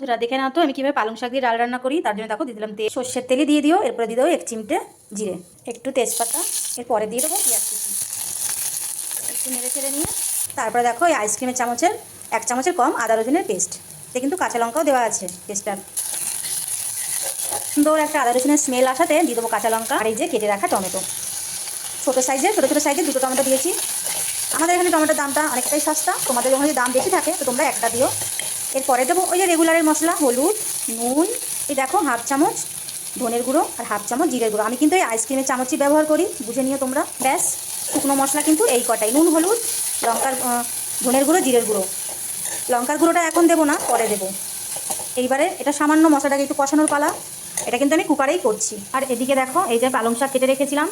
বন্ধুরা, দেখে নাও তো আমি কীভাবে পালং শাক দিয়ে ডাল রান্না করি। তার জন্য দেখো, দিয়ে দিলাম তেল সর্ষের তেলই দিয়ে দিও, এরপরে দিয়ে দেবো এক চিমটে জিরে। একটু তেজপাতা, এরপরে দিয়ে দেবো পেঁয়াজ কুচি। একটু নেড়ে ছেড়ে নিয়ে, তারপরে দেখো এই আইসক্রিমের চামচের, এক চামচের কম আদা রসুনের পেস্ট। এতে কিন্তু কাঁচা লঙ্কাও দেওয়া আছে পেস্টটার। সুন্দর একটা আদা রসুনের স্মেল আসাতে দিয়ে দেবো কাঁচা লঙ্কা আর এই যে কেটে রাখা টমেটো। ছোটো সাইজে, ছোটো ছোটো সাইজে দুটো টমেটো দিয়েছি। আমাদের এখানে টমেটোর দামটা অনেকটাই সস্তা। তোমাদের যখন দাম বেশি থাকে, তো তোমরা একটা দিও। এরপরে দেবো ওই যে রেগুলারের মশলা, হলুদ, নুন, এই দেখো হাফ চামচ ধনের গুঁড়ো আর হাফ চামচ জিরের গুঁড়ো। আমি কিন্তু এই আইসক্রিমের চামচই ব্যবহার করি, বুঝে নিও তোমরা। ব্যাস, শুকনো মশলা কিন্তু এই কটাই। নুন, হলুদ, লঙ্কার ধনের গুঁড়ো, জিরের গুঁড়ো। লঙ্কার গুঁড়োটা এখন দেবো না, পরে দেবো। এইবারে এটা সামান্য মশলাটাকে একটু কষানোর পালা। এটা কিন্তু আমি কুকারেই করছি। আর এদিকে দেখো, এই যে পালং শাক কেটে রেখেছিলাম,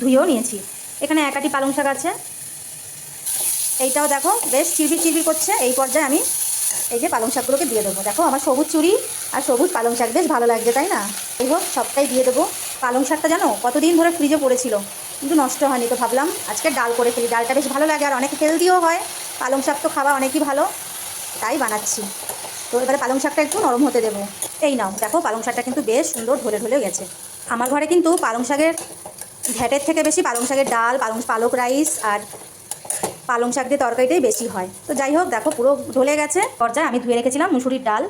ধুয়েও নিয়েছি। এখানে একাটি পালং শাক আছে। এইটাও দেখো, বেশ চিরবি চিরবি করছে। এই পর্যায়ে আমি এই যে পালং শাকগুলোকে দিয়ে দেবো। দেখো, আমার সবুজ চুড়ি আর সবুজ পালং শাক বেশ ভালো লাগছে, তাই না? এই হোক, সবটাই দিয়ে দেবো। পালং শাকটা জানো, কতদিন ধরে ফ্রিজে পড়েছিল, কিন্তু নষ্ট হয়নি তো ভাবলাম আজকে ডাল করে ফেলি। ডালটা বেশ ভালো লাগে আর অনেক হেলদিও হয়। পালং শাক তো খাওয়া অনেকই ভালো, তাই বানাচ্ছি। তো এবারে পালং শাকটা একটু নরম হতে দেবো। এই নাও, দেখো, পালং শাকটা কিন্তু বেশ সুন্দর ঢলে ঢলে গেছে। আমার ঘরে কিন্তু পালং শাকের ঘ্যাটের থেকে বেশি পালং শাকের ডাল, পালং, পালক রাইস আর পালং শাক দিয়ে তরকারিটাই বেশি হয়। তো যাই হোক, দেখো পুরো ঢলে গেছে। পর্যায়ে আমি ধুয়ে রেখেছিলাম মুসুরির ডাল।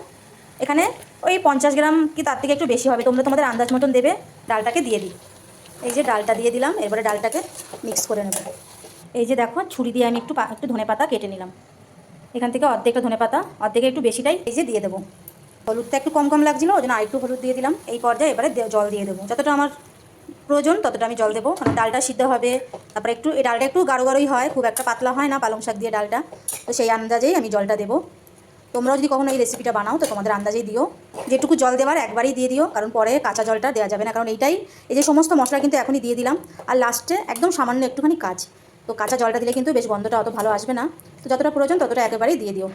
এখানে ওই পঞ্চাশ গ্রাম কি তার থেকে একটু বেশি হবে? তোমরা তোমাদের আন্দাজ মতন দেবে। ডালটাকে দিয়ে দিই। এই যে ডালটা দিয়ে দিলাম, এরপরে ডালটাকে মিক্স করে নেব। এই যে দেখো, ছুরি দিয়ে আমি একটু একটু ধনে পাতা কেটে নিলাম। এখান থেকে অর্ধেকটা ধনে পাতা, অর্ধেকে একটু বেশিটাই এই যে দিয়ে দেবো। হলুদটা একটু কম কম লাগছিল, ওই জন্য আরেকটু হলুদ দিয়ে দিলাম। এই পর্যায়ে এবারে জল দিয়ে দেবো। যতটা আমার প্রয়োজন, ততটা আমি জল দেবো। কারণ ডালটা সিদ্ধ হবে, তারপরে একটু, এই ডালটা একটু গাঢ় গাঢ়ই হয়, খুব একটা পাতলা হয় না পালং শাক দিয়ে ডালটা। তো সেই আন্দাজেই আমি জলটা দেবো। তোমরাও যদি কখনো এই রেসিপিটা বানাও, তো তোমাদের আন্দাজেই দিও। যেটুকু জল দেওয়ার একবারই দিয়ে দিও, কারণ পরে কাঁচা জলটা দেওয়া যাবে না। কারণ এইটাই, এই যে সমস্ত মশলা কিন্তু এখনই দিয়ে দিলাম। আর লাস্টে একদম সামান্য একটুখানি কাজ। তো কাঁচা জলটা দিলে কিন্তু বেশ গন্ধটা অত ভালো আসবে না। তো যতটা প্রয়োজন, ততটা একেবারেই দিয়ে দিও।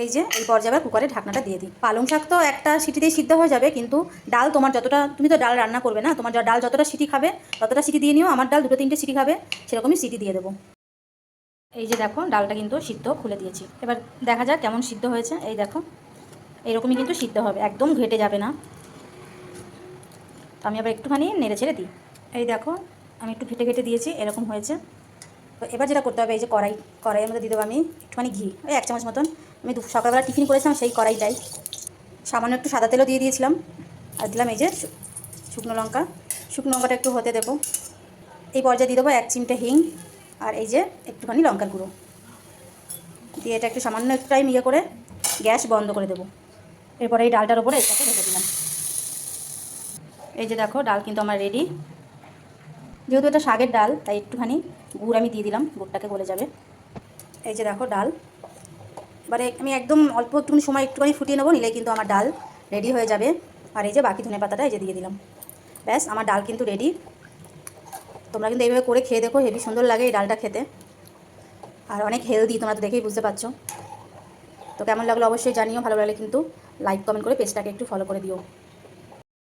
এই যে, এই পর্যায়ে কুকারে ঢাকনাটা দিয়ে দিই। পালং শাক তো একটা সিটিতেই সিদ্ধ হয়ে যাবে, কিন্তু ডাল তোমার যতটা, তুমি তো ডাল রান্না করবে না, তোমার ডাল যতটা সিটি খাবে, ততটা সিটি দিয়ে নিও, আমার ডাল দুটো তিনটে সিটি খাবে, সেরকমই সিটি দিয়ে দেবো। এই যে দেখো, ডালটা কিন্তু সিদ্ধ খুলে দিয়েছি। এবার দেখা যাক কেমন সিদ্ধ হয়েছে। এই দেখো এইরকমই কিন্তু সিদ্ধ হবে, একদম ঘেটে যাবে না। তো আমি আবার একটুখানি নেড়ে ছেড়ে দিই। এই দেখো, আমি একটু ঘেটে ঘেটে দিয়েছি, এরকম হয়েছে। তো এবার যেটা করতে হবে, এই যে কড়াই, কড়াইয়ের মধ্যে দিয়ে দেবো আমি একটুখানি ঘি, ওই এক চামচ মতন। আমি সকালবেলা টিফিন করেছিলাম, সেই কড়াইটাই সামান্য একটু সাদা তেলও দিয়ে দিয়েছিলাম। আর দিলাম এই যে শুকনো লঙ্কা। শুকনো লঙ্কাটা একটু হতে দেবো। এই পর্যায়ে দিয়ে দেবো এক চিমটে হিং আর এই যে একটুখানি লঙ্কার গুঁড়ো। দিয়ে এটা একটু সামান্য একটু টাইম ইয়ে করে গ্যাস বন্ধ করে দেবো। এরপরে এই ডালটার ওপরে এটাকে ঢেকে দিলাম। এই যে দেখো, ডাল কিন্তু আমার রেডি যেহেতু এটা শাকের ডাল, তাই একটুখানি গুড় আমি দিয়ে দিলাম, গুড়টাকে গলে যাবে। এই যে দেখো, ডাল। এবারে আমি একদম অল্প একটুখানি সময় একটুখানি ফুটিয়ে নেব নিলে কিন্তু আমার ডাল রেডি হয়ে যাবে। আর এই যে বাকি ধনে পাতাটা এই যে দিয়ে দিলাম। ব্যাস, আমার ডাল কিন্তু রেডি তোমরা কিন্তু এইভাবে করে খেয়ে দেখো, হেভি সুন্দর লাগে এই ডালটা খেতে। আর অনেক হেলদি তোমরা তো দেখেই বুঝতে পারছ। তো কেমন লাগল অবশ্যই জানিও, ভালো লাগলে কিন্তু লাইক কমেন্ট করে পেজটাকে একটু ফলো করে দিও।